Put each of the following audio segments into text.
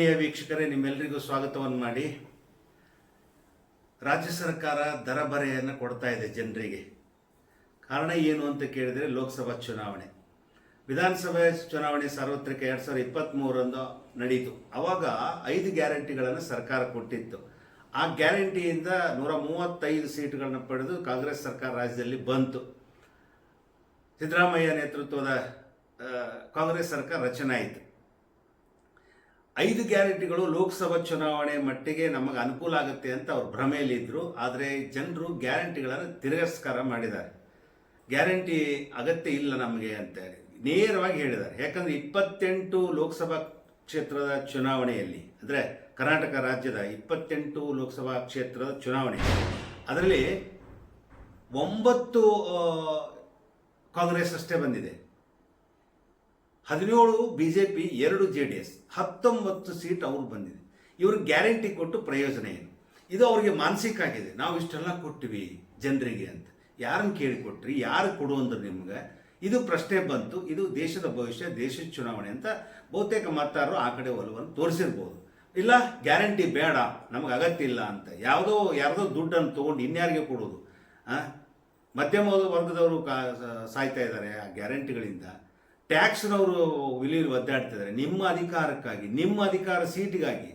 ಆತ್ಮೀಯ ವೀಕ್ಷಕರೇ ನಿಮ್ಮೆಲ್ಲರಿಗೂ ಸ್ವಾಗತವನ್ನು ಮಾಡಿ. ರಾಜ್ಯ ಸರ್ಕಾರ ದರ ಬರೆಯನ್ನು ಕೊಡ್ತಾ ಇದೆ ಜನರಿಗೆ. ಕಾರಣ ಏನು ಅಂತ ಕೇಳಿದರೆ ಲೋಕಸಭಾ ಚುನಾವಣೆ. ವಿಧಾನಸಭೆ ಚುನಾವಣೆ ಸಾರ್ವತ್ರಿಕ ಎರಡು ಸಾವಿರದ ಇಪ್ಪತ್ತ್ಮೂರರಂದು ನಡೀತು. ಆವಾಗ ಐದು ಗ್ಯಾರಂಟಿಗಳನ್ನು ಸರ್ಕಾರ ಕೊಟ್ಟಿತ್ತು. ಆ ಗ್ಯಾರಂಟಿಯಿಂದ ನೂರ ಮೂವತ್ತೈದು ಸೀಟುಗಳನ್ನು ಪಡೆದು ಕಾಂಗ್ರೆಸ್ ಸರ್ಕಾರ ರಾಜ್ಯದಲ್ಲಿ ಬಂತು. ಸಿದ್ದರಾಮಯ್ಯ ನೇತೃತ್ವದ ಕಾಂಗ್ರೆಸ್ ಸರ್ಕಾರ ರಚನೆ ಆಯಿತು. ಐದು ಗ್ಯಾರಂಟಿಗಳು ಲೋಕಸಭಾ ಚುನಾವಣೆ ಮಟ್ಟಿಗೆ ನಮಗೆ ಅನುಕೂಲ ಆಗುತ್ತೆ ಅಂತ ಅವ್ರು ಭ್ರಮೆಯಲ್ಲಿದ್ದರು ಆದರೆ ಜನರು ಗ್ಯಾರಂಟಿಗಳನ್ನು ತಿರಸ್ಕಾರ ಮಾಡಿದ್ದಾರೆ. ಗ್ಯಾರಂಟಿ ಅಗತ್ಯ ಇಲ್ಲ ನಮಗೆ ಅಂತ ನೇರವಾಗಿ ಹೇಳಿದ್ದಾರೆ. ಯಾಕಂದರೆ ಇಪ್ಪತ್ತೆಂಟು ಲೋಕಸಭಾ ಕ್ಷೇತ್ರದ ಚುನಾವಣೆಯಲ್ಲಿ, ಅಂದರೆ ಕರ್ನಾಟಕ ರಾಜ್ಯದ ಇಪ್ಪತ್ತೆಂಟು ಲೋಕಸಭಾ ಕ್ಷೇತ್ರದ ಚುನಾವಣೆ ಅದರಲ್ಲಿ ಒಂಬತ್ತು ಕಾಂಗ್ರೆಸ್ ಅಷ್ಟೇ ಬಂದಿದೆ. ಹದಿನೇಳು ಬಿ ಜೆ ಪಿ ಎರಡು ಜೆ ಡಿ ಎಸ್ ಹತ್ತೊಂಬತ್ತು ಸೀಟ್ ಅವ್ರು ಬಂದಿದೆ. ಇವ್ರಿಗೆ ಗ್ಯಾರಂಟಿ ಕೊಟ್ಟು ಪ್ರಯೋಜನ ಏನು? ಇದು ಅವ್ರಿಗೆ ಮಾನಸಿಕ ಆಗಿದೆ. ನಾವು ಇಷ್ಟೆಲ್ಲ ಕೊಟ್ಟಿವಿ ಜನರಿಗೆ ಅಂತ. ಯಾರನ್ನು ಕೇಳಿಕೊಟ್ರಿ? ಯಾರು ಕೊಡು ಅಂದ್ರು ನಿಮ್ಗೆ? ಇದು ಪ್ರಶ್ನೆ ಬಂತು. ಇದು ದೇಶದ ಭವಿಷ್ಯ, ದೇಶದ ಚುನಾವಣೆ ಅಂತ ಬಹುತೇಕ ಮತದಾರರು ಆ ಕಡೆ ಒಲವನ್ನು ತೋರಿಸಿರ್ಬೋದು. ಇಲ್ಲ, ಗ್ಯಾರಂಟಿ ಬೇಡ, ನಮಗೆ ಅಗತ್ಯ ಇಲ್ಲ ಅಂತ. ಯಾವುದೋ, ಯಾರದೋ ದುಡ್ಡನ್ನು ತೊಗೊಂಡು ಇನ್ಯಾರಿಗೆ ಕೊಡೋದು? ಮಧ್ಯಮ ವರ್ಗದವರು ಕಾ ಸಾಯ್ತಾ ಇದ್ದಾರೆ ಆ ಗ್ಯಾರಂಟಿಗಳಿಂದ. ಟ್ಯಾಕ್ಸ್ನವರು ವಿಲೀಲ್ ಒದ್ದಾಡ್ತಿದ್ದಾರೆ. ನಿಮ್ಮ ಅಧಿಕಾರಕ್ಕಾಗಿ, ನಿಮ್ಮ ಅಧಿಕಾರ ಸೀಟಿಗಾಗಿ.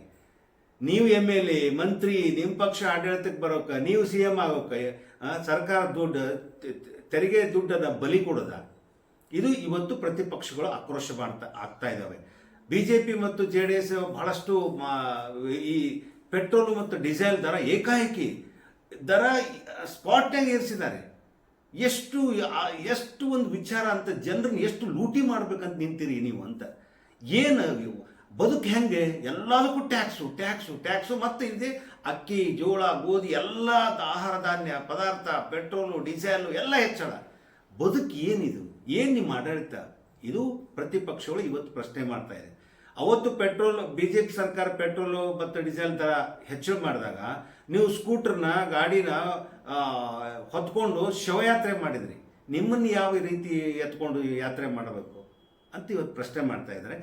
ನೀವು ಎಂ ಎಲ್ ಎ, ಮಂತ್ರಿ, ನಿಮ್ಮ ಪಕ್ಷ ಆಡಳಿತಕ್ಕೆ ಬರೋಕ, ನೀವು ಸಿ ಎಂ ಆಗೋಕ ಸರ್ಕಾರ ದುಡ್ಡು ತೆರಿಗೆ ದುಡ್ಡನ್ನು ಬಲಿ ಕೊಡೋದ. ಇದು ಇವತ್ತು ಪ್ರತಿಪಕ್ಷಗಳು ಆಕ್ರೋಶ ಮಾಡ್ತಾ, ಆಗ್ತಾ ಇದ್ದಾವೆ. ಬಿ ಜೆ ಪಿ ಮತ್ತು ಜೆ ಡಿ ಎಸ್ ಬಹಳಷ್ಟು ಈ ಪೆಟ್ರೋಲು ಮತ್ತು ಡೀಸೆಲ್ ದರ ಏಕಾಏಕಿ ದರ ಸ್ಪಾಟ್ನಾಗ ಏರಿಸಿದ್ದಾರೆ. ಎಷ್ಟು ಎಷ್ಟು ಒಂದು ವಿಚಾರ ಅಂತ ಜನರನ್ನ ಎಷ್ಟು ಲೂಟಿ ಮಾಡ್ಬೇಕಂತ ನಿಂತೀರಿ ನೀವು ಅಂತ. ಏನು? ಬದುಕು ಹೆಂಗೆ? ಎಲ್ಲದಕ್ಕೂ ಟ್ಯಾಕ್ಸು ಟ್ಯಾಕ್ಸು ಟ್ಯಾಕ್ಸು ಮತ್ತೆ ಇದೆ ಅಕ್ಕಿ, ಜೋಳ, ಗೋಧಿ, ಎಲ್ಲ ಆಹಾರ ಧಾನ್ಯ, ಪದಾರ್ಥ, ಪೆಟ್ರೋಲು ಡೀಸೆಲು ಎಲ್ಲ ಹೆಚ್ಚಳ. ಬದುಕು ಏನಿದು? ಏನು ನಿಮ್ಮ ಆಡಳಿತ? ಇದು ಪ್ರತಿಪಕ್ಷಗಳು ಇವತ್ತು ಪ್ರಶ್ನೆ ಮಾಡ್ತಾ ಇದೆ ಅವತ್ತು ಪೆಟ್ರೋಲ್ ಬಿ ಜೆ ಪಿ ಸರ್ಕಾರ ಪೆಟ್ರೋಲು ಮತ್ತು ಡೀಸೆಲ್ ದರ ಹೆಚ್ಚು ಮಾಡಿದಾಗ ನೀವು ಸ್ಕೂಟರ್ನ, ಗಾಡಿನ ಹೊತ್ಕೊಂಡು ಶವಯಾತ್ರೆ ಮಾಡಿದ್ರಿ. ನಿಮ್ಮನ್ನು ಯಾವ ರೀತಿ ಎತ್ಕೊಂಡು ಯಾತ್ರೆ ಮಾಡಬೇಕು ಅಂತ ಇವತ್ತು ಪ್ರಶ್ನೆ ಮಾಡ್ತಾ ಇದ್ದಾರೆ.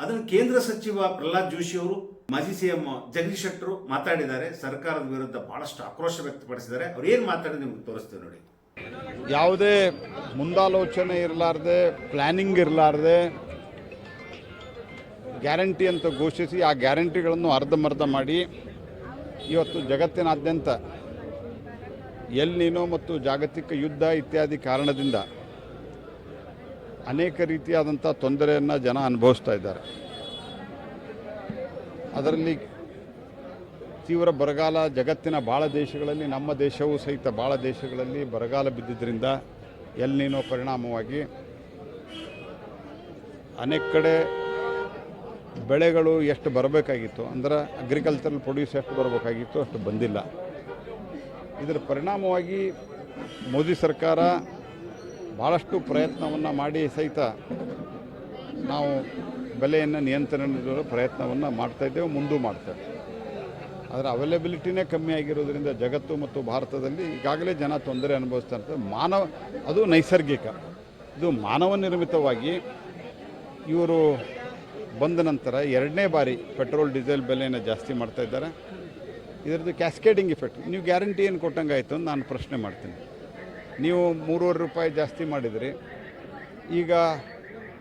ಅದನ್ನು ಕೇಂದ್ರ ಸಚಿವ ಪ್ರಹ್ಲಾದ್ ಜೋಶಿ ಅವರು, ಮಾಜಿ ಸಿ ಎಂ ಜಗದೀಶ್ ಶೆಟ್ಟರು ಮಾತಾಡಿದ್ದಾರೆ. ಸರ್ಕಾರದ ವಿರುದ್ಧ ಬಹಳಷ್ಟು ಆಕ್ರೋಶ ವ್ಯಕ್ತಪಡಿಸಿದ್ದಾರೆ. ಅವ್ರು ಏನು ಮಾತಾಡಿ ನಿಮ್ಗೆ ತೋರಿಸ್ತೀವಿ ನೋಡಿ. ಯಾವುದೇ ಮುಂದಾಲೋಚನೆ ಇರಲಾರ್ದೆ ಪ್ಲ್ಯಾನಿಂಗ್ ಇರಲಾರ್ದೆ ಗ್ಯಾರಂಟಿ ಅಂತ ಘೋಷಿಸಿ ಆ ಗ್ಯಾರಂಟಿಗಳನ್ನು ಅರ್ಧಮರ್ಧ ಮಾಡಿ ಇವತ್ತು ಜಗತ್ತಿನಾದ್ಯಂತ ಎಲ್ ನೀನೋ ಮತ್ತು ಜಾಗತಿಕ ಯುದ್ಧ ಇತ್ಯಾದಿ ಕಾರಣದಿಂದ ಅನೇಕ ರೀತಿಯಾದಂಥ ತೊಂದರೆಯನ್ನು ಜನ ಅನುಭವಿಸ್ತಾ ಇದ್ದಾರೆ. ಅದರಲ್ಲಿ ತೀವ್ರ ಬರಗಾಲ ಜಗತ್ತಿನ ಭಾಳ ದೇಶಗಳಲ್ಲಿ, ನಮ್ಮ ದೇಶವೂ ಸಹಿತ ಭಾಳ ದೇಶಗಳಲ್ಲಿ ಬರಗಾಲ ಬಿದ್ದಿದ್ದರಿಂದ ಎಲ್ ನೀನೋ ಪರಿಣಾಮವಾಗಿ ಅನೇಕ ಕಡೆ ಬೆಳೆಗಳು ಎಷ್ಟು ಬರಬೇಕಾಗಿತ್ತು ಅಂದ್ರೆ ಅಗ್ರಿಕಲ್ಚರಲ್ ಪ್ರೊಡ್ಯೂಸ್ ಎಷ್ಟು ಬರಬೇಕಾಗಿತ್ತು ಅಷ್ಟು ಬಂದಿಲ್ಲ. ಇದರ ಪರಿಣಾಮವಾಗಿ ಮೋದಿ ಸರ್ಕಾರ ಭಾಳಷ್ಟು ಪ್ರಯತ್ನವನ್ನು ಮಾಡಿ ಸಹಿತ ನಾವು ಬೆಲೆಯನ್ನು ನಿಯಂತ್ರಣ ಪ್ರಯತ್ನವನ್ನು ಮಾಡ್ತಾಯಿದ್ದೇವೆ ಮುಂದೂ ಮಾಡ್ತೇವೆ ಅದರ ಅವೈಲಬಿಲಿಟಿನೇ ಕಮ್ಮಿ ಆಗಿರೋದ್ರಿಂದ ಜಗತ್ತು ಮತ್ತು ಭಾರತದಲ್ಲಿ ಈಗಾಗಲೇ ಜನ ತೊಂದರೆ ಅನುಭವಿಸ್ತಾ ಇರ್ತಾರೆ. ಮಾನವ, ಅದು ನೈಸರ್ಗಿಕ. ಇದು ಮಾನವ ನಿರ್ಮಿತವಾಗಿ ಇವರು ಬಂದ ನಂತರ ಎರಡನೇ ಬಾರಿ ಪೆಟ್ರೋಲ್, ಡೀಸೆಲ್ ಬೆಲೆಯನ್ನು ಜಾಸ್ತಿ ಮಾಡ್ತಾ ಇದ್ದಾರೆ. ಇದರದ್ದು ಕ್ಯಾಸ್ಕೇಡಿಂಗ್ ಇಫೆಕ್ಟ್ ನೀವು ಗ್ಯಾರಂಟಿ ಏನು ಕೊಟ್ಟಂಗೆ ಆಯಿತು ಅಂತ ನಾನು ಪ್ರಶ್ನೆ ಮಾಡ್ತೀನಿ. ನೀವು ಮೂರುವರೆ ರೂಪಾಯಿ ಜಾಸ್ತಿ ಮಾಡಿದ್ರಿ. ಈಗ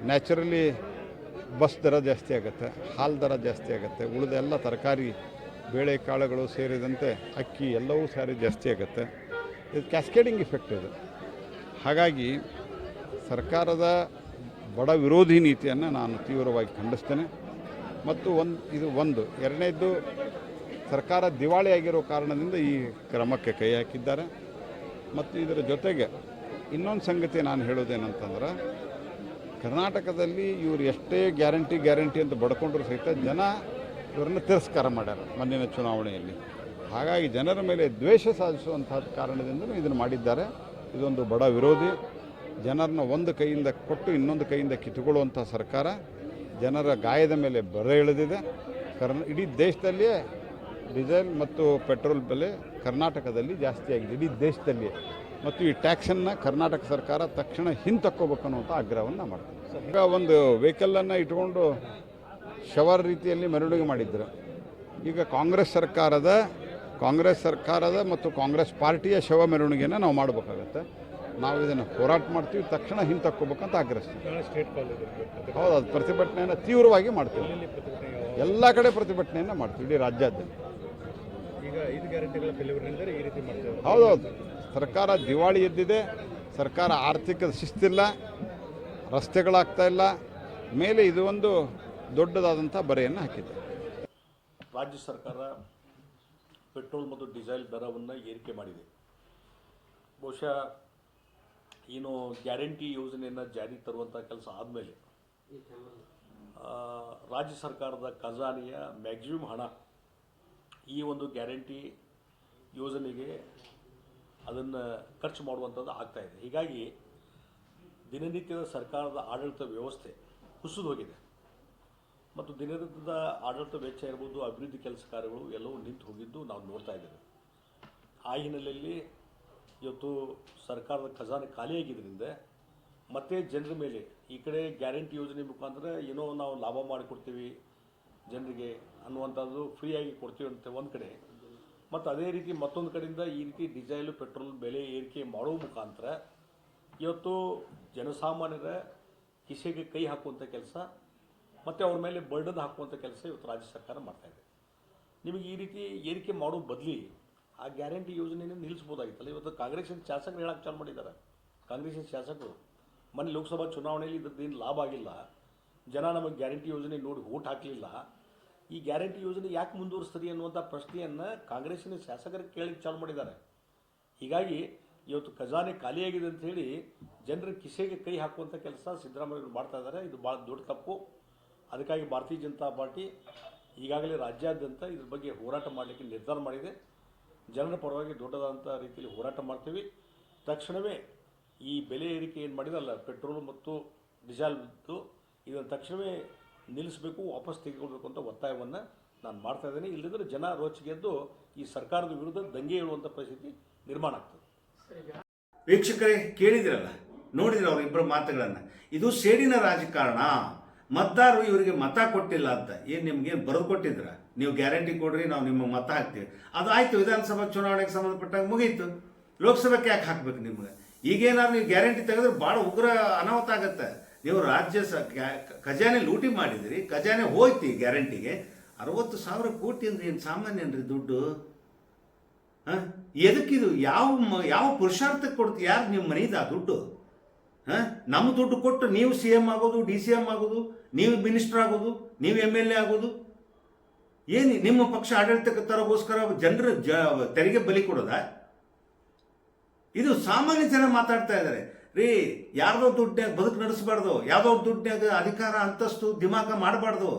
ನ್ಯಾಚುರಲಿ ಬಸ್ ದರ ಜಾಸ್ತಿ ಆಗುತ್ತೆ, ಹಾಲು ದರ ಜಾಸ್ತಿ ಆಗುತ್ತೆ, ಉಳಿದ ಎಲ್ಲ ತರಕಾರಿ, ಬೇಳೆ ಕಾಳುಗಳು ಸೇರಿದಂತೆ ಅಕ್ಕಿ ಎಲ್ಲವೂ ಸಾರಿ ಜಾಸ್ತಿ ಆಗುತ್ತೆ. ಇದು ಕ್ಯಾಸ್ಕೇಡಿಂಗ್ ಇಫೆಕ್ಟ್ ಇದು. ಹಾಗಾಗಿ ಸರ್ಕಾರದ ಬಡ ವಿರೋಧಿ ನೀತಿಯನ್ನು ನಾನು ತೀವ್ರವಾಗಿ ಖಂಡಿಸ್ತೇನೆ. ಮತ್ತು ಒಂದು ಇದು ಒಂದು. ಎರಡನೇದ್ದು, ಸರ್ಕಾರ ದಿವಾಳಿಯಾಗಿರೋ ಕಾರಣದಿಂದ ಈ ಕ್ರಮಕ್ಕೆ ಕೈ ಹಾಕಿದ್ದಾರೆ. ಮತ್ತು ಇದರ ಜೊತೆಗೆ ಇನ್ನೊಂದು ಸಂಗತಿ ನಾನು ಹೇಳೋದೇನಂತಂದ್ರೆ, ಕರ್ನಾಟಕದಲ್ಲಿ ಇವರು ಎಷ್ಟೇ ಗ್ಯಾರಂಟಿ ಗ್ಯಾರಂಟಿ ಅಂತ ಬಡ್ಕೊಂಡ್ರು ಸಹಿತ ಜನ ಇವರನ್ನು ತಿರಸ್ಕಾರ ಮಾಡ್ಯಾರ ಮುಂದಿನ ಚುನಾವಣೆಯಲ್ಲಿ. ಹಾಗಾಗಿ ಜನರ ಮೇಲೆ ದ್ವೇಷ ಸಾಧಿಸುವಂತಹ ಕಾರಣದಿಂದಲೂ ಇದನ್ನು ಮಾಡಿದ್ದಾರೆ. ಇದೊಂದು ಬಡ ವಿರೋಧಿ. ಜನರನ್ನ ಒಂದು ಕೈಯಿಂದ ಕೊಟ್ಟು ಇನ್ನೊಂದು ಕೈಯಿಂದ ಕಿತ್ತುಕೊಳ್ಳುವಂಥ ಸರ್ಕಾರ ಜನರ ಗಾಯದ ಮೇಲೆ ಬರ ಇಳಿದಿದೆ. ಕರ್ನ, ಇಡೀ ದೇಶದಲ್ಲಿಯೇ ಡೀಸೆಲ್ ಮತ್ತು ಪೆಟ್ರೋಲ್ ಬೆಲೆ ಕರ್ನಾಟಕದಲ್ಲಿ ಜಾಸ್ತಿ ಆಗಿದೆ. ಇಡೀ ದೇಶದಲ್ಲಿ ಮತ್ತು ಈ ಟ್ಯಾಕ್ಸನ್ನು ಕರ್ನಾಟಕ ಸರ್ಕಾರ ತಕ್ಷಣ ಹಿಂತಕ್ಕೋಬೇಕು ಅನ್ನುವಂಥ ಆಗ್ರಹವನ್ನು ಮಾಡ್ತೀವಿ ಈಗ ಒಂದು ವೆಹಿಕಲನ್ನು ಇಟ್ಕೊಂಡು ಶವರ್ ರೀತಿಯಲ್ಲಿ ಮೆರವಣಿಗೆ ಮಾಡಿದ್ರು. ಈಗ ಕಾಂಗ್ರೆಸ್ ಸರ್ಕಾರದ ಕಾಂಗ್ರೆಸ್ ಸರ್ಕಾರದ ಮತ್ತು ಕಾಂಗ್ರೆಸ್ ಪಾರ್ಟಿಯ ಶವ ಮೆರವಣಿಗೆಯನ್ನು ನಾವು ಮಾಡಬೇಕಾಗತ್ತೆ. ನಾವು ಇದನ್ನು ಹೋರಾಟ ಮಾಡ್ತೀವಿ ತಕ್ಷಣ ಹಿಂತಕ್ಕೋಬೇಕಂತ ಆಗ್ರಹಿಸ್ತೀವಿ. ಹೌದು ಅದು ಪ್ರತಿಭಟನೆಯನ್ನು ತೀವ್ರವಾಗಿ ಮಾಡ್ತೀವಿ. ಎಲ್ಲ ಕಡೆ ಪ್ರತಿಭಟನೆಯನ್ನು ಮಾಡ್ತೀವಿ ಇಡೀ ರಾಜ್ಯಾದ್ಯಂತ. ಈಗ ಐದು ಗ್ಯಾರಂಟಿಗಳ ಫೆಲಿವರ್ನಿಂದ ಈ ರೀತಿ ಮಾಡ್ತೇವೆ. ಹೌದೌದು ಸರ್ಕಾರ ದಿವಾಳಿ ಎದ್ದಿದೆ ಸರ್ಕಾರ ಆರ್ಥಿಕ ಶಿಸ್ತಿಲ್ಲ ರಸ್ತೆಗಳಾಗ್ತಾ ಇಲ್ಲ ಮೇಲೆ ಇದು ಒಂದು ದೊಡ್ಡದಾದಂಥ ಬರೆಯನ್ನು ಹಾಕಿದೆ. ರಾಜ್ಯ ಸರ್ಕಾರ ಪೆಟ್ರೋಲ್ ಮತ್ತು ಡೀಸೆಲ್ ದರವನ್ನು ಏರಿಕೆ ಮಾಡಿದೆ. ಬಹುಶಃ ಏನು ಗ್ಯಾರಂಟಿ ಯೋಜನೆಯನ್ನು ಜಾರಿ ತರುವಂಥ ಕೆಲಸ ಆದಮೇಲೆ ರಾಜ್ಯ ಸರ್ಕಾರದ ಖಜಾನೆಯ ಮ್ಯಾಕ್ಸಿಮಮ್ ಹಣ ಈ ಒಂದು ಗ್ಯಾರಂಟಿ ಯೋಜನೆಗೆ ಅದನ್ನು ಖರ್ಚು ಮಾಡುವಂಥದ್ದು ಆಗ್ತಾಯಿದೆ ಹೀಗಾಗಿ ದಿನನಿತ್ಯದ ಸರ್ಕಾರದ ಆಡಳಿತ ವ್ಯವಸ್ಥೆ ಕುಸಿದು ಹೋಗಿದೆ. ಮತ್ತು ದಿನನಿತ್ಯದ ಆಡಳಿತ ವೆಚ್ಚ ಇರ್ಬೋದು, ಅಭಿವೃದ್ಧಿ ಕೆಲಸ ಕಾರ್ಯಗಳು ಎಲ್ಲವೂ ನಿಂತು ಹೋಗಿದ್ದು ನಾವು ನೋಡ್ತಾ ಇದ್ದೇವೆ. ಆ ಹಿನ್ನೆಲೆಯಲ್ಲಿ ಇವತ್ತು ಸರ್ಕಾರದ ಖಜಾನೆ ಖಾಲಿಯಾಗಿದ್ದರಿಂದ ಮತ್ತೆ ಜನರ ಮೇಲೆ ಈ ಕಡೆ ಗ್ಯಾರಂಟಿ ಯೋಜನೆ ಮುಖಾಂತರ ಏನೋ ನಾವು ಲಾಭ ಮಾಡಿಕೊಡ್ತೀವಿ ಜನರಿಗೆ ಅನ್ನುವಂಥದ್ದು ಫ್ರೀಯಾಗಿ ಕೊಡ್ತೀವಿ ಅಂತ ಒಂದು ಕಡೆ. ಮತ್ತು ಅದೇ ರೀತಿ ಮತ್ತೊಂದು ಕಡೆಯಿಂದ ಈ ರೀತಿ ಡೀಸೆಲ್ ಪೆಟ್ರೋಲ್ ಬೆಲೆ ಏರಿಕೆ ಮಾಡೋ ಮುಖಾಂತರ ಇವತ್ತು ಜನಸಾಮಾನ್ಯರ ಕಿಸೆಗೆ ಕೈ ಹಾಕುವಂಥ ಕೆಲಸ ಮತ್ತು ಅವ್ರ ಮೇಲೆ ಬರ್ಡನ್ ಹಾಕುವಂಥ ಕೆಲಸ ಇವತ್ತು ರಾಜ್ಯ ಸರ್ಕಾರ ಮಾಡ್ತಾಯಿದೆ ನಿಮಗೆ ಈ ರೀತಿ ಏರಿಕೆ ಮಾಡೋ ಬದಲಿ ಆ ಗ್ಯಾರಂಟಿ ಯೋಜನೆಯನ್ನು ನಿಲ್ಲಿಸ್ಬೋದಾಗಿತ್ತಲ್ಲ? ಇವತ್ತು ಕಾಂಗ್ರೆಸ್ಸಿನ ಶಾಸಕರು ಹೇಳಕ್ಕೆ ಚಾಲು ಮಾಡಿದ್ದಾರೆ ಕಾಂಗ್ರೆಸ್ಸಿನ ಶಾಸಕರು? ಮೊನ್ನೆ ಲೋಕಸಭಾ ಚುನಾವಣೆಯಲ್ಲಿ ಇದ್ರದ್ದೇನು ಲಾಭ ಆಗಿಲ್ಲ. ಜನ ನಮಗೆ ಗ್ಯಾರಂಟಿ ಯೋಜನೆ ನೋಡಿ ಓಟ್ ಹಾಕಲಿಲ್ಲ. ಈ ಗ್ಯಾರಂಟಿ ಯೋಜನೆ ಯಾಕೆ ಮುಂದುವರಿಸ್ತದೆ ಅನ್ನುವಂಥ ಪ್ರಶ್ನೆಯನ್ನು ಕಾಂಗ್ರೆಸ್ಸಿನ ಶಾಸಕರು ಕೇಳಲಿಕ್ಕೆ ಚಾಲು ಮಾಡಿದ್ದಾರೆ. ಹೀಗಾಗಿ ಇವತ್ತು ಖಜಾನೆ ಖಾಲಿಯಾಗಿದೆ ಅಂತ ಹೇಳಿ ಜನರ ಕಿಸೆಗೆ ಕೈ ಹಾಕುವಂಥ ಕೆಲಸ ಸಿದ್ದರಾಮಯ್ಯ ಮಾಡ್ತಾ ಇದ್ದಾರೆ. ಇದು ಭಾಳ ದೊಡ್ಡ ತಪ್ಪು. ಅದಕ್ಕಾಗಿ ಭಾರತೀಯ ಜನತಾ ಪಾರ್ಟಿ ಈಗಾಗಲೇ ರಾಜ್ಯಾದ್ಯಂತ ಇದ್ರ ಬಗ್ಗೆ ಹೋರಾಟ ಮಾಡಲಿಕ್ಕೆ ನಿರ್ಧಾರ ಮಾಡಿದೆ. ಜನರ ಪರವಾಗಿ ದೊಡ್ಡದಾದಂಥ ರೀತಿಯಲ್ಲಿ ಹೋರಾಟ ಮಾಡ್ತೀವಿ. ತಕ್ಷಣವೇ ಈ ಬೆಲೆ ಏರಿಕೆ ಏನು ಮಾಡಿದಲ್ಲ, ಪೆಟ್ರೋಲ್ ಮತ್ತು ಡೀಸೆಲ್ದು ಇದನ್ನು ತಕ್ಷಣವೇ ನಿಲ್ಲಿಸಬೇಕು, ವಾಪಸ್ ತೆಗೆದುಕೊಳ್ಬೇಕು ಅಂತ ಒತ್ತಾಯವನ್ನು ನಾನು ಮಾಡ್ತಾ ಇದ್ದೇನೆ. ಇಲ್ಲದಿದ್ದರೆ ಜನ ರೋಚಿಗೆದ್ದು ಈ ಸರ್ಕಾರದ ವಿರುದ್ಧ ದಂಗೆ ಏಳುವಂಥ ಪರಿಸ್ಥಿತಿ ನಿರ್ಮಾಣ ಆಗ್ತದೆ. ವೀಕ್ಷಕರೇ, ಕೇಳಿದಿರಲ್ಲ? ನೋಡಿದ್ರೆ ಅವರಿಬ್ಬರ ಮಾತುಗಳನ್ನು? ಇದು ಸೇಡಿನ ರಾಜಕಾರಣ. ಮತದಾರರು ಇವರಿಗೆ ಮತ ಕೊಟ್ಟಿಲ್ಲ ಅಂತ. ಏನು ನಿಮ್ಗೇನು ಬರೆದು ಕೊಟ್ಟಿದ್ರ? ನೀವು ಗ್ಯಾರಂಟಿ ಕೊಡ್ರಿ, ನಾವು ನಿಮ್ಮ ಮತ ಹಾಕ್ತೀವಿ. ಅದು ಆಯ್ತು, ವಿಧಾನಸಭಾ ಚುನಾವಣೆಗೆ ಸಂಬಂಧಪಟ್ಟಾಗ ಮುಗೀತು. ಲೋಕಸಭೆಗೆ ಯಾಕೆ ಹಾಕ್ಬೇಕು ನಿಮ್ಗೆ? ಈಗೇನಾದ್ರು ನೀವು ಗ್ಯಾರಂಟಿ ತೆಗೆದ್ರೆ ಭಾಳ ಉಗ್ರ ಅನಾಹುತ ಆಗತ್ತೆ. ನೀವು ರಾಜ್ಯ ಸ ಖಜಾನೆ ಲೂಟಿ ಮಾಡಿದಿರಿ, ಖಜಾನೆ ಹೋಯ್ತು ಗ್ಯಾರಂಟಿಗೆ. ಅರವತ್ತು ಸಾವಿರ ಕೋಟಿ ಅಂದ್ರೆ ಏನು ಸಾಮಾನ್ಯನ್ರಿ ದುಡ್ಡು? ಹಾಂ? ಎದಕ್ಕಿದು ಯಾವ ಯಾವ ಪುರುಷಾರ್ಥಕ್ಕೆ ಕೊಡ್ತೀವಿ ಯಾರು ನಿಮ್ಮ ಮನೆಯದ ದುಡ್ಡು? ನಮ್ಮ ದುಡ್ಡು ಕೊಟ್ಟು ನೀವು ಸಿ ಎಂ ಆಗೋದು ಡಿ ಸಿ ಎಂ ಆಗೋದು, ನೀವು ಮಿನಿಸ್ಟರ್ ಆಗೋದು, ನೀವು ಎಂ ಎಲ್ ಎ ಆಗೋದು. ಏನು ನಿಮ್ಮ ಪಕ್ಷ ಆಡಳಿತಕ್ಕೆ ತರಗೋಸ್ಕರ ಜನರ ಜ, ತೆರಿಗೆ ಬಲಿ ಕೊಡೋದಾ? ಇದು ಸಾಮಾನ್ಯ ಜನ ಮಾತಾಡ್ತಾ ಇದ್ದಾರೆ. ರೀ, ಯಾರ್ದೋ ದುಡ್ಡಿನಾಗ ಬದುಕು ನಡೆಸಬಾರ್ದು, ಯಾವ್ದೋ ದುಡ್ಡಿನಾಗ ಅಧಿಕಾರ, ಅಂತಸ್ತು, ದಿಮಾಕ ಮಾಡಬಾರ್ದು.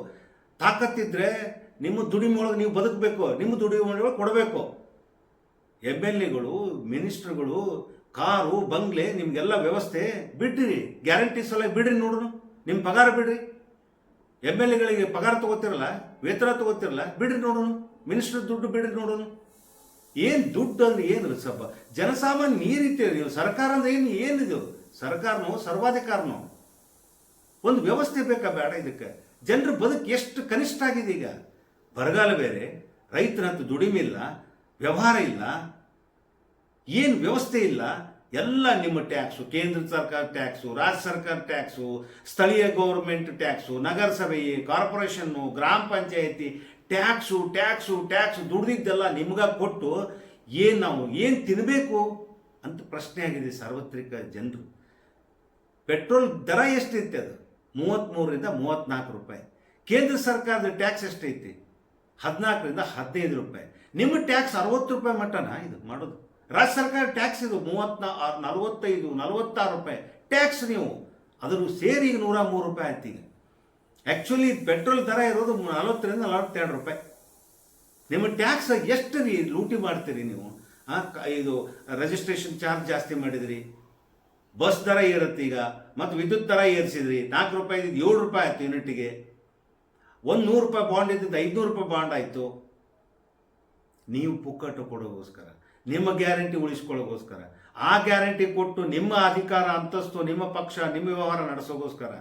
ತಾಕತ್ತಿದ್ರೆ ನಿಮ್ಮ ದುಡಿಮೆ ಒಳಗೆ ನೀವು ಬದುಕಬೇಕು, ನಿಮ್ಮ ದುಡಿಮೆ ಒಳಗೆ ಕೊಡಬೇಕು ಎಂ ಎಲ್ ಎಗಳು ಮಿನಿಸ್ಟ್ರುಗಳು ಕಾರು, ಬಂಗ್ಲೆ, ನಿಮ್ಗೆಲ್ಲ ವ್ಯವಸ್ಥೆ ಬಿಡ್ರಿ. ಗ್ಯಾರಂಟಿ ಸಲ ಬಿಡ್ರಿ ನೋಡ್ರಿ ನಿಮ್ಮ ಪಗಾರ ಬಿಡ್ರಿ. ಎಂ ಎಲ್ ಎಗಳಿಗೆ ಪಗಾರ ತಗೋತಿರಲ್ಲ, ವೇತನ ತಗೋತಿರಲ್ಲ, ಬಿಡ್ರಿ ನೋಡೋಣ ಮಿನಿಸ್ಟರ್ ದುಡ್ಡು ಬಿಡ್ರಿ ನೋಡೋಣ ಏನು ದುಡ್ಡು ಅಂದ್ರೆ ಏನು ಸ್ವಲ್ಪ ಜನಸಾಮಾನ್ಯ ಈ ರೀತಿ ನೀವು ಸರ್ಕಾರ ಅಂದ್ರೆ ಏನು ಏನಿದು ಸರ್ಕಾರನೋ, ಸರ್ವಾಧಿಕಾರನೋ? ಒಂದು ವ್ಯವಸ್ಥೆ ಬೇಕಾ ಬೇಡ ಇದಕ್ಕೆ? ಜನರ ಬದುಕು ಎಷ್ಟು ಕನಿಷ್ಠ ಆಗಿದೆ ಈಗ? ಬರಗಾಲ ಬೇರೆ ರೈತರಂತೂ ದುಡಿಮೆ ಇಲ್ಲ, ವ್ಯವಹಾರ ಇಲ್ಲ ಏನು ವ್ಯವಸ್ಥೆ ಇಲ್ಲ, ಎಲ್ಲ ನಿಮ್ಮ ಟ್ಯಾಕ್ಸು, ಕೇಂದ್ರ ಸರ್ಕಾರ ಟ್ಯಾಕ್ಸು, ರಾಜ್ಯ ಸರ್ಕಾರ ಟ್ಯಾಕ್ಸು, ಸ್ಥಳೀಯ ಗೌರ್ಮೆಂಟ್ ಟ್ಯಾಕ್ಸು, ನಗರಸಭೆ, ಕಾರ್ಪೊರೇಷನ್ನು, ಗ್ರಾಮ ಪಂಚಾಯತಿ, ಟ್ಯಾಕ್ಸು ಟ್ಯಾಕ್ಸು ಟ್ಯಾಕ್ಸು ದುಡ್ದಿದ್ದೆಲ್ಲ ನಿಮ್ಗೆ ಕೊಟ್ಟು ಏನು ನಾವು ಏನು ತಿನ್ನಬೇಕು ಅಂತ ಪ್ರಶ್ನೆ ಆಗಿದೆ ಸಾರ್ವತ್ರಿಕ ಜನರು. ಪೆಟ್ರೋಲ್ ದರ ಎಷ್ಟೈತೆ ಅದು? ಮೂವತ್ತ್ಮೂರರಿಂದ ಮೂವತ್ತ್ನಾಲ್ಕು ರೂಪಾಯಿ. ಕೇಂದ್ರ ಸರ್ಕಾರದ ಟ್ಯಾಕ್ಸ್ ಎಷ್ಟೈತಿ? ಹದಿನಾಲ್ಕರಿಂದ ಹದಿನೈದು ರೂಪಾಯಿ. ನಿಮ್ಮ ಟ್ಯಾಕ್ಸ್ ಅರವತ್ತು ರೂಪಾಯಿ ಮಟ್ಟನ ಇದು ಮಾಡೋದು? ರಾಜ್ಯ ಸರ್ಕಾರ ಟ್ಯಾಕ್ಸ್ ಇದು ಮೂವತ್ನಾ ನಲವತ್ತೈದು, ನಲವತ್ತಾರು ರೂಪಾಯಿ. ಟ್ಯಾಕ್ಸ್ ನೀವು. ಅದ್ರ ಸೇರಿ ಈಗ ನೂರ ಮೂರು ರೂಪಾಯಿ ಆಯ್ತು ಈಗ. ಆ್ಯಕ್ಚುಲಿ ಪೆಟ್ರೋಲ್ ದರ ಇರೋದು ನಲವತ್ತರಿಂದ ನಲವತ್ತೆರಡು ರೂಪಾಯಿ. ನಿಮ್ಮ ಟ್ಯಾಕ್ಸ್ ಎಷ್ಟು ರೀ ಲೂಟಿ ಮಾಡ್ತೀರಿ ನೀವು? ಇದು ರಿಜಿಸ್ಟ್ರೇಷನ್ ಚಾರ್ಜ್ ಜಾಸ್ತಿ ಮಾಡಿದ್ರಿ. ಬಸ್ ದರ ಏರುತ್ತೆ ಈಗ. ಮತ್ತು ವಿದ್ಯುತ್ ದರ ಏರಿಸಿದ್ರಿ. ನಾಲ್ಕು ರೂಪಾಯಿ ಇದ್ದಿದ್ದು ಏಳು ರೂಪಾಯಿ ಆಯಿತು ಯೂನಿಟಿಗೆ. ಒಂದು ನೂರು ರೂಪಾಯಿ ಬಾಂಡ್ ಇದ್ದಿದ್ದು ಐದುನೂರು ರೂಪಾಯಿ ಬಾಂಡ್ ಆಯಿತು. ನೀವು ಪುಕ್ಕಟ್ಟು ಕೊಡೋಗೋಸ್ಕರ. ನಿಮ್ಮ ಗ್ಯಾರಂಟಿ ಉಳಿಸ್ಕೊಳ್ಳೋಗೋಸ್ಕರ. ಆ ಗ್ಯಾರಂಟಿ ಕೊಟ್ಟು ನಿಮ್ಮ ಅಧಿಕಾರ, ಅಂತಸ್ತು, ನಿಮ್ಮ ಪಕ್ಷ, ನಿಮ್ಮ ವ್ಯವಹಾರ ನಡೆಸೋಗೋಸ್ಕರ.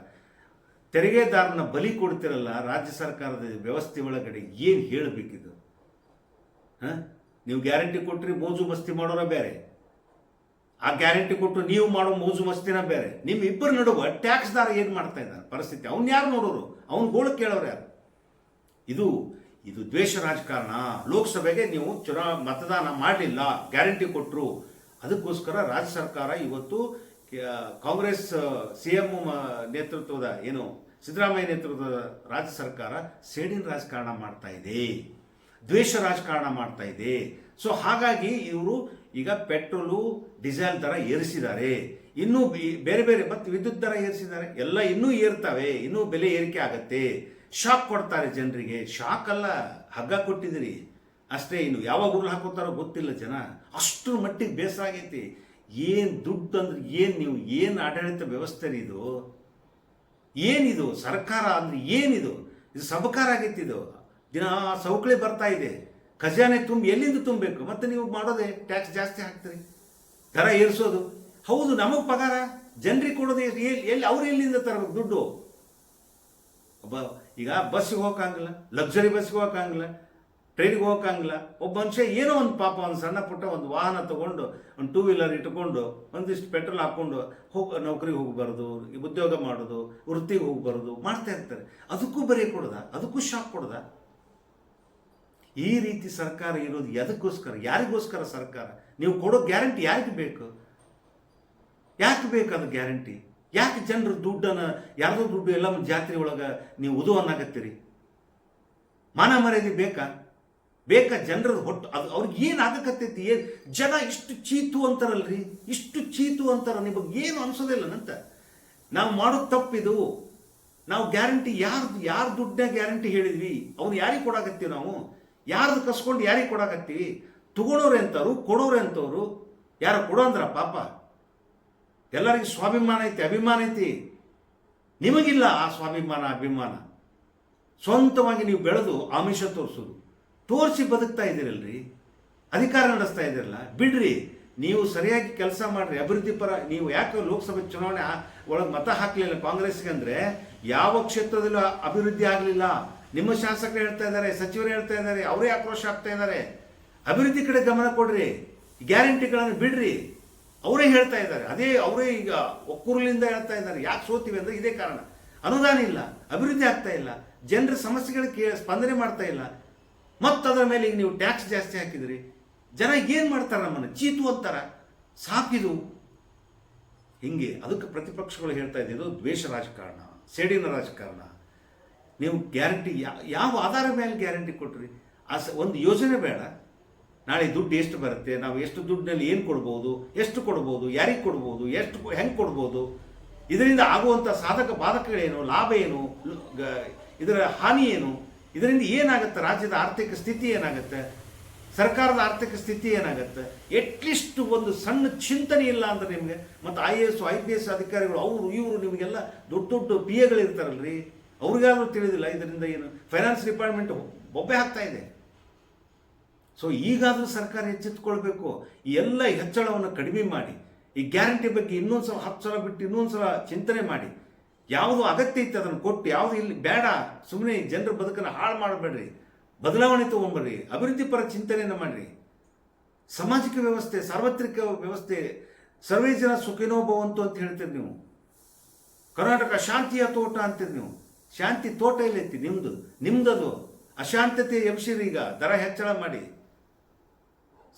ತೆರಿಗೆದಾರನ ಬಲಿ ಕೊಡ್ತಿರಲ್ಲ ರಾಜ್ಯ ಸರ್ಕಾರದ ವ್ಯವಸ್ಥೆ ಒಳಗಡೆ ಏನು ಹೇಳಬೇಕಿದು? ಹಾಂ? ನೀವು ಗ್ಯಾರಂಟಿ ಕೊಟ್ಟರೆ ಮೋಜು ಮಸ್ತಿ ಮಾಡೋರ ಬೇರೆ. ಆ ಗ್ಯಾರಂಟಿ ಕೊಟ್ಟು ನೀವು ಮಾಡೋ ಮೋಜು ಮಸ್ತಿನ ಬೇರೆ. ನಿಮ್ಮ ಇಬ್ಬರು ನಡುವ ಟ್ಯಾಕ್ಸ್ದಾರ ಏನು ಮಾಡ್ತಾ ಇದ್ದಾನೆ ಪರಿಸ್ಥಿತಿ. ಅವ್ನು ಯಾರು ನೋಡೋರು? ಅವ್ನು ಗೋಳು ಕೇಳೋರು ಯಾರು? ಇದು ಇದು ದ್ವೇಷ ರಾಜಕಾರಣ. ಲೋಕಸಭೆಗೆ ನೀವು ಚುನಾ ಮತದಾನ ಮಾಡಲಿಲ್ಲ, ಗ್ಯಾರಂಟಿ ಕೊಟ್ಟರು ಅದಕ್ಕೋಸ್ಕರ ರಾಜ್ಯ ಸರ್ಕಾರ ಇವತ್ತು ಕಾಂಗ್ರೆಸ್ ಸಿ ಎಂ ನೇತೃತ್ವದ ಏನು, ಸಿದ್ದರಾಮಯ್ಯ ನೇತೃತ್ವದ ರಾಜ್ಯ ಸರ್ಕಾರ ಸೇಡಿನ ರಾಜಕಾರಣ ಮಾಡ್ತಾ ಇದೆ. ದ್ವೇಷ ರಾಜಕಾರಣ ಮಾಡ್ತಾ ಇದೆ. ಸೊ ಹಾಗಾಗಿ ಇವರು ಈಗ ಪೆಟ್ರೋಲು, ಡೀಸೆಲ್ ದರ ಏರಿಸಿದ್ದಾರೆ. ಇನ್ನೂ ಬೇರೆ ಬೇರೆ ಮತ್ತು ವಿದ್ಯುತ್ ದರ ಏರಿಸಿದ್ದಾರೆ. ಎಲ್ಲ ಇನ್ನೂ ಏರ್ತವೆ, ಇನ್ನೂ ಬೆಲೆ ಏರಿಕೆ ಆಗತ್ತೆ. ಶಾಕ್ ಕೊಡ್ತಾರೆ ಜನರಿಗೆ. ಶಾಕ್ ಅಲ್ಲ, ಹಗ್ಗ ಕೊಟ್ಟಿದ್ದೀರಿ. ಅಷ್ಟೇ ಇನ್ನು ಯಾವಾಗ ಉರುಳು ಹಾಕೋತಾರೋ ಗೊತ್ತಿಲ್ಲ ಜನ. ಅಷ್ಟು ಮಟ್ಟಿಗೆ ಬೇಸರ ಆಗೈತಿ. ಏನು ದುಡ್ಡು ಅಂದ್ರೆ ಏನು ನೀವು, ಏನು ಆಡಳಿತ ವ್ಯವಸ್ಥೆ ಇದು? ಏನಿದು? ಸರ್ಕಾರ ಅಂದ್ರೆ ಏನಿದು? ಇದು ಸಬಕಾರ ಆಗೈತಿ ಇದು. ದಿನ ಸೌಕಳಿ ಬರ್ತಾ ಇದೆ. ಖಜಾನೆ ತುಂಬಿ ಎಲ್ಲಿಂದ ತುಂಬಬೇಕು? ಮತ್ತೆ ನೀವು ಮಾಡೋದೇ ಟ್ಯಾಕ್ಸ್ ಜಾಸ್ತಿ ಹಾಕ್ತೀರಿ. ದರ ಏರಿಸೋದು. ಹೌದು, ನಮಗೆ ಪಗಾರ? ಜನರಿಗೆ ಕೊಡೋದು ಎಲ್ಲಿ ಎಲ್ಲಿ ಅವ್ರು ಎಲ್ಲಿಂದ ತರಬೇಕು ದುಡ್ಡು? ಒಬ್ಬ, ಈಗ ಬಸ್ಸಿಗೆ ಹೋಗಕ್ಕಾಗಲ್ಲ ಲಕ್ಸುರಿ ಬಸ್ಸಿಗೆ ಹೋಗಕ್ಕಾಗಲ್ಲ ಟ್ರೈನಿಗೆ ಹೋಗಕ್ಕಾಗಲ್ಲ. ಒಬ್ಬ ಮನುಷ್ಯ ಏನೋ ಒಂದು ಪಾಪ, ಒಂದು ಸಣ್ಣ ಪುಟ್ಟ ಒಂದು ವಾಹನ ತಗೊಂಡು, ಒಂದು ಟೂ ವೀಲರ್ ಇಟ್ಕೊಂಡು, ಒಂದಿಷ್ಟು ಪೆಟ್ರೋಲ್ ಹಾಕ್ಕೊಂಡು ಹೋಗಿ, ನೌಕರಿಗೆ ಹೋಗಿ ಬರೋದು ಉದ್ಯೋಗ ಮಾಡೋದು, ವೃತ್ತಿಗೆ ಹೋಗಿ ಮಾಡ್ತಾ ಇರ್ತಾರೆ. ಅದಕ್ಕೂ ಬರೀ ಕೊಡೋದ? ಅದಕ್ಕೂ ಶಾಕ್ ಕೊಡೋದ? ಈ ರೀತಿ ಸರ್ಕಾರ ಇರೋದು ಎದಕ್ಕೋಸ್ಕರ? ಯಾರಿಗೋಸ್ಕರ ಸರ್ಕಾರ? ನೀವು ಕೊಡೋ ಗ್ಯಾರಂಟಿ ಯಾರಿಗೆ ಬೇಕು? ಯಾಕೆ ಬೇಕು ಅದು ಗ್ಯಾರಂಟಿ? ಯಾಕೆ ಜನರು ದುಡ್ಡನ್ನು, ಯಾರದೋ ದುಡ್ಡು ಎಲ್ಲ ಜಾತ್ರೆ ಒಳಗೆ ನೀವು ಉದುವನ್ನಾಗತ್ತೀರಿ ಮಾನ ಮರ್ಯಾದೆ ಬೇಕಾ? ಬೇಕಾ ಜನರ ಹೊಟ್ಟು? ಅದು ಅವ್ರಿಗೆ ಏನು ಆಗಕತ್ತೈತಿ ಏನು ಜನ ಇಷ್ಟು ಚೀತು ಅಂತಾರಲ್ರಿ? ಇಷ್ಟು ಚೀತು ಅಂತಾರ ನಿಮಗೆ ಏನು ಅನ್ಸೋದಿಲ್ಲ ನಂತ. ನಾವು ಮಾಡೋದು ತಪ್ಪಿದು, ನಾವು ಗ್ಯಾರಂಟಿ ಯಾರ್ದು, ಯಾರ ದುಡ್ಡನ್ನ ಗ್ಯಾರಂಟಿ ಹೇಳಿದ್ವಿ? ಅವ್ರು ಯಾರಿಗೆ ಕೊಡಾಕತ್ತೀವಿ ನಾವು? ಯಾರ್ದು ಕಸ್ಕೊಂಡು ಯಾರಿಗೆ ಕೊಡಾಕತ್ತೀವಿ? ತಗೊಳೋರು ಎಂತವ್ರು ಕೊಡೋರು ಎಂಥವ್ರು ಯಾರು ಕೊಡೋ ಅಂದ್ರ ಪಾಪ. ಎಲ್ಲರಿಗೂ ಸ್ವಾಭಿಮಾನ ಐತಿ, ಅಭಿಮಾನ ಐತಿ. ನಿಮಗಿಲ್ಲ ಆ ಸ್ವಾಭಿಮಾನ, ಅಭಿಮಾನ. ಸ್ವಂತವಾಗಿ ನೀವು ಬೆಳೆದು ಆಮಿಷ ತೋರಿಸೋದು. ತೋರಿಸಿ ಬದುಕ್ತಾ ಇದ್ದೀರಲ್ರಿ. ಅಧಿಕಾರ ನಡೆಸ್ತಾ ಇದ್ದೀರಲ್ಲ. ಬಿಡ್ರಿ, ನೀವು ಸರಿಯಾಗಿ ಕೆಲಸ ಮಾಡ್ರಿ. ಅಭಿವೃದ್ಧಿ ಪರ, ನೀವು ಯಾಕೆ ಲೋಕಸಭೆ ಚುನಾವಣೆ ಒಳಗೆ ಮತ ಹಾಕಲಿಲ್ಲ ಕಾಂಗ್ರೆಸ್ಗೆ ಅಂದರೆ, ಯಾವ ಕ್ಷೇತ್ರದಲ್ಲೂ ಅಭಿವೃದ್ಧಿ ಆಗಲಿಲ್ಲ. ನಿಮ್ಮ ಶಾಸಕರು ಹೇಳ್ತಾ ಇದ್ದಾರೆ, ಸಚಿವರು ಹೇಳ್ತಾ ಇದ್ದಾರೆ, ಅವರೇ ಆಕ್ರೋಶ ಆಗ್ತಾ ಇದ್ದಾರೆ. ಅಭಿವೃದ್ಧಿ ಕಡೆ ಗಮನ ಕೊಡ್ರಿ. ಗ್ಯಾರಂಟಿಗಳನ್ನು ಬಿಡ್ರಿ. ಅವರೇ ಹೇಳ್ತಾ ಇದ್ದಾರೆ. ಅದೇ ಅವರೇ ಈಗ ಒಕ್ಕೂರಲಿಂದ ಹೇಳ್ತಾ ಇದ್ದಾರೆ. ಯಾಕೆ ಸೋತೀವಿ ಅಂದ್ರೆ ಇದೇ ಕಾರಣ. ಅನುದಾನ ಇಲ್ಲ, ಅಭಿವೃದ್ಧಿ ಆಗ್ತಾ ಇಲ್ಲ, ಜನರ ಸಮಸ್ಯೆಗಳಿಗೆ ಕೇ- ಸ್ಪಂದನೆ ಮಾಡ್ತಾ ಇಲ್ಲ. ಮತ್ತು ಅದರ ಮೇಲೆ ಈಗ ನೀವು ಟ್ಯಾಕ್ಸ್ ಜಾಸ್ತಿ ಹಾಕಿದ್ರಿ. ಜನ ಏನು ಮಾಡ್ತಾರೆ ನಮ್ಮನ್ನು? ಚೀತು ಅಂತಾರೆ. ಸಾಕಿದು. ಹಿಂಗೆ ಅದಕ್ಕೆ ಪ್ರತಿಪಕ್ಷಗಳು ಹೇಳ್ತಾ ಇದ್ದಿದ್ದು ದ್ವೇಷ ರಾಜಕಾರಣ, ಸೇಡಿನ ರಾಜಕಾರಣ. ನೀವು ಗ್ಯಾರಂಟಿ ಯಾವ ಆಧಾರ ಮೇಲೆ ಗ್ಯಾರಂಟಿ ಕೊಟ್ರಿ? ಆ ಒಂದು ಯೋಜನೆ ಬೇಡ. ನಾಳೆ ದುಡ್ಡು ಎಷ್ಟು ಬರುತ್ತೆ? ನಾವು ಎಷ್ಟು ದುಡ್ಡಿನಲ್ಲಿ ಏನು ಕೊಡ್ಬೋದು? ಎಷ್ಟು ಕೊಡ್ಬೋದು? ಯಾರಿಗೆ ಕೊಡ್ಬೋದು? ಎಷ್ಟು ಹೆಂಗೆ ಕೊಡ್ಬೋದು? ಇದರಿಂದ ಆಗುವಂಥ ಸಾಧಕ ಬಾಧಕಗಳೇನು ಲಾಭ ಏನು? ಇದರ ಹಾನಿ ಏನು? ಇದರಿಂದ ಏನಾಗುತ್ತೆ? ರಾಜ್ಯದ ಆರ್ಥಿಕ ಸ್ಥಿತಿ ಏನಾಗುತ್ತೆ? ಸರ್ಕಾರದ ಆರ್ಥಿಕ ಸ್ಥಿತಿ ಏನಾಗುತ್ತೆ? ಎಟ್ಲೀಸ್ಟ್ ಒಂದು ಸಣ್ಣ ಚಿಂತನೆ ಇಲ್ಲ ಅಂದ್ರೆ ನಿಮಗೆ? ಮತ್ತು I A S I P S ಅಧಿಕಾರಿಗಳು, ಅವರು, ಇವರು ನಿಮಗೆಲ್ಲ ದೊಡ್ಡ ದೊಡ್ಡ ಪಿ ಎಗಳಿರ್ತಾರಲ್ಲ ಇರ್ತಾರಲ್ರಿ ಅವ್ರಿಗಾದ್ರೂ ತಿಳಿದಿಲ್ಲ? ಇದರಿಂದ ಏನು? ಫೈನಾನ್ಸ್ ಡಿಪಾರ್ಟ್ಮೆಂಟ್ ಬೊಬ್ಬೆ ಹಾಕ್ತಾ ಇದೆ. ಸೊ ಈಗಾದರೂ ಸರ್ಕಾರ ಎಚ್ಚೆತ್ತುಕೊಳ್ಬೇಕು. ಈ ಎಲ್ಲ ಹೆಚ್ಚಳವನ್ನು ಕಡಿಮೆ ಮಾಡಿ. ಈ ಗ್ಯಾರಂಟಿ ಬಗ್ಗೆ ಇನ್ನೊಂದು ಸಲ ಹತ್ತು ಸಲ ಬಿಟ್ಟು ಇನ್ನೊಂದು ಸಲ ಚಿಂತನೆ ಮಾಡಿ. ಯಾವುದು ಅಗತ್ಯ ಇತ್ತು ಅದನ್ನು ಕೊಟ್ಟು, ಯಾವುದು ಇಲ್ಲಿ ಬೇಡ ಸುಮ್ಮನೆ ಜನರ ಬದುಕನ್ನು ಹಾಳು ಮಾಡಬೇಡ್ರಿ. ಬದಲಾವಣೆ ತೊಗೊಂಬರ್ರಿ, ಅಭಿವೃದ್ಧಿ ಪರ ಚಿಂತನೆಯನ್ನು ಮಾಡಿರಿ. ಸಾಮಾಜಿಕ ವ್ಯವಸ್ಥೆ, ಸಾರ್ವತ್ರಿಕ ವ್ಯವಸ್ಥೆ, ಸರ್ವೇ ಜನ ಸುಖಿನೋ ಭವಂತು ಅಂತ ಹೇಳ್ತೀರಿ ನೀವು. ಕರ್ನಾಟಕ ಶಾಂತಿಯ ತೋಟ ಅಂತೀರಿ ನೀವು. ಶಾಂತಿ ತೋಟ ಇಲ್ಲೈತಿ ನಿಮ್ಮದು ನಿಮ್ದದು. ಅಶಾಂತತೆ ಎಬ್ಸಿರಿ ಈಗ, ದರ ಹೆಚ್ಚಳ ಮಾಡಿ.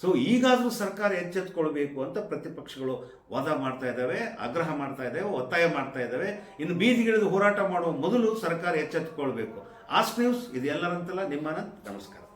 ಸೊ ಈಗಾದರೂ ಸರ್ಕಾರ ಎಚ್ಚೆತ್ಕೊಳ್ಬೇಕು ಅಂತ ಪ್ರತಿಪಕ್ಷಗಳು ವಾದ ಮಾಡ್ತಾ ಇದ್ದಾವೆ, ಆಗ್ರಹ ಮಾಡ್ತಾ ಇದ್ದಾವೆ, ಒತ್ತಾಯ ಮಾಡ್ತಾ ಇದ್ದಾವೆ. ಇನ್ನು ಬೀದಿಗಿಳಿದು ಹೋರಾಟ ಮಾಡುವ ಮೊದಲು ಸರ್ಕಾರ ಎಚ್ಚೆತ್ಕೊಳ್ಬೇಕು. ಆಸ್ ನ್ಯೂಸ್ ಇದೆಲ್ಲರಂತಲ್ಲ ನಿಮ್ಮನ ನಮಸ್ಕಾರ.